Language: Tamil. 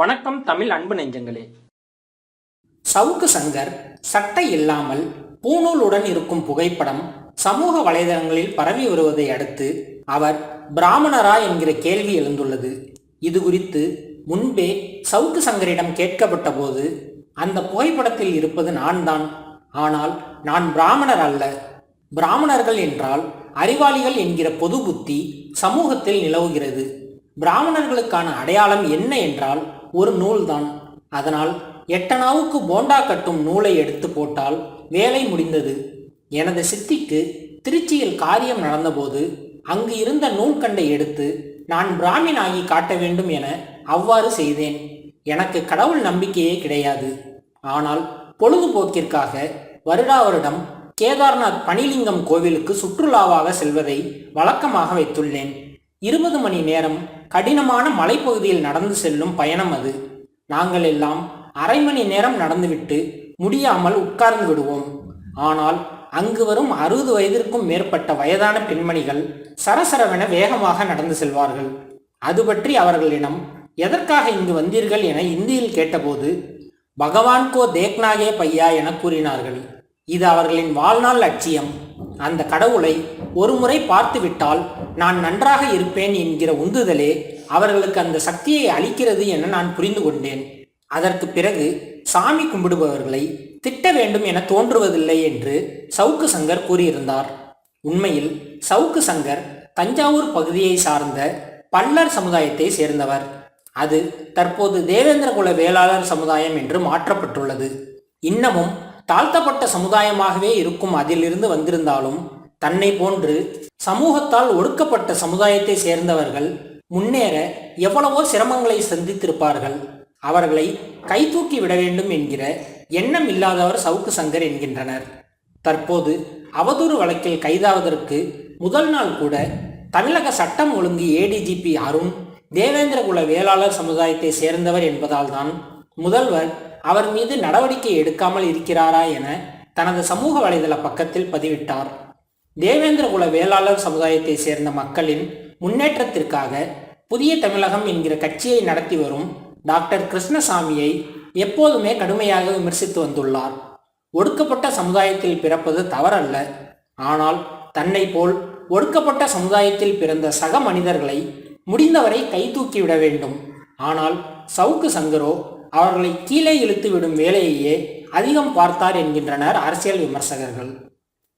வணக்கம் தமிழ் அன்பு நெஞ்சங்களே. சவுக்கு சங்கர் சட்டை இல்லாமல் பூணூலுடன் இருக்கும் புகைப்படம் சமூக வலைதளங்களில் பரவி வருவதை அடுத்து அவர் பிராமணரா என்கிற கேள்வி எழுந்துள்ளது. இது குறித்து முன்பே சவுக்கு சங்கரிடம் கேட்கப்பட்ட போது அந்த புகைப்படத்தில் இருப்பது நான் தான் ஆனால் நான் பிராமணர் அல்ல. பிராமணர்கள் என்றால் அறிவாளிகள் என்கிற பொது புத்தி சமூகத்தில் நிலவுகிறது. பிராமணர்களுக்கான அடையாளம் என்ன என்றால் ஒரு நூல்தான். அதனால் எட்டனாவுக்கு போண்டா கட்டும் நூலை எடுத்து போட்டால் வேலை முடிந்தது. எனது சித்திக்கு திருச்சியில் காரியம் நடந்தபோது அங்கு இருந்த நூல்கண்டை எடுத்து நான் பிராமின் ஆகி காட்ட வேண்டும் என அவ்வாறு செய்தேன். எனக்கு கடவுள் நம்பிக்கையே கிடையாது. ஆனால் பொழுதுபோக்கிற்காக வருடா வருடம் கேதார்நாத் பனிலிங்கம் கோவிலுக்கு சுற்றுலாவாக செல்வதை வழக்கமாக வைத்துள்ளேன். இருபது மணி நேரம் கடினமான மலைப்பகுதியில் நடந்து செல்லும் பயணம் அது. நாங்கள் எல்லாம் அரை மணி நேரம் நடந்துவிட்டு முடியாமல் உட்கார்ந்து விடுவோம். ஆனால் அங்கு வரும் அறுபது வயதிற்கும் மேற்பட்ட வயதான பெண்மணிகள் சரசரவென வேகமாக நடந்து செல்வார்கள். அது பற்றி அவர்களிடம் எதற்காக இங்கு வந்தீர்கள்? என இந்தியில் கேட்டபோது பகவான் கோ தேக்நாகே பையா என கூறினார்கள். இது அவர்களின் வாழ்நாள் லட்சியம். அந்த கடவுளை ஒருமுறை பார்த்துவிட்டால் நான் நன்றாக இருப்பேன் என்கிற உந்துதலே அவர்களுக்கு அந்த சக்தியை அளிக்கிறது என நான் புரிந்து கொண்டேன். அதற்கு பிறகு சாமி கும்பிடுபவர்களை திட்ட வேண்டும் என தோன்றுவதில்லை என்று சவுக்கு சங்கர் கூறியிருந்தார். உண்மையில் சவுக்கு சங்கர் தஞ்சாவூர் பகுதியை சார்ந்த பல்லர் சமுதாயத்தை சேர்ந்தவர். அது தற்போது தேவேந்திரகுல வேளாளர் சமுதாயம் என்று மாற்றப்பட்டுள்ளது. இன்னமும் தாழ்த்தப்பட்ட சமுதாயமாகவே இருக்கும் அதிலிருந்து வந்திருந்தாலும் தன்னை போன்று சமூகத்தால் ஒடுக்கப்பட்ட சமுதாயத்தை சேர்ந்தவர்கள் முன்னேற எவ்வளவோ சிரமங்களை சந்தித்திருப்பார்கள். அவர்களை கைதூக்கி விட வேண்டும் என்கிற எண்ணம் இல்லாதவர் சவுக்கு சங்கர் என்கின்றனர். தற்போது அவதூறு வழக்கில் கைதாவதற்கு முதல் நாள் கூட தமிழக சட்டம் ஒழுங்கு ஏடிஜிபி அருண் தேவேந்திரகுல வேளாளர் சமுதாயத்தை சேர்ந்தவர் என்பதால் தான் முதல்வர் அவர் மீது நடவடிக்கை எடுக்காமல் இருக்கிறாரா என தனது சமூக வலைதள பக்கத்தில் பதிவிட்டார். தேவேந்திரகுல வேளாளர் சமுதாயத்தை சேர்ந்த மக்களின் முன்னேற்றத்திற்காக புதிய தமிழகம் என்கிற கட்சியை நடத்தி வரும் டாக்டர் கிருஷ்ணசாமியை எப்போதுமே கடுமையாக விமர்சித்து வந்துள்ளார். ஒடுக்கப்பட்ட சமுதாயத்தில் பிறப்பது தவறல்ல. ஆனால் தன்னை போல் ஒடுக்கப்பட்ட சமுதாயத்தில் பிறந்த சக மனிதர்களை முடிந்தவரை கை தூக்கிவிட வேண்டும். ஆனால் சவுக்கு சங்கரோ அவர்களை கீழே இழுத்து விடும் வேலையையே அதிகம் பார்த்தார் என்கின்றனர் அரசியல் விமர்சகர்கள்.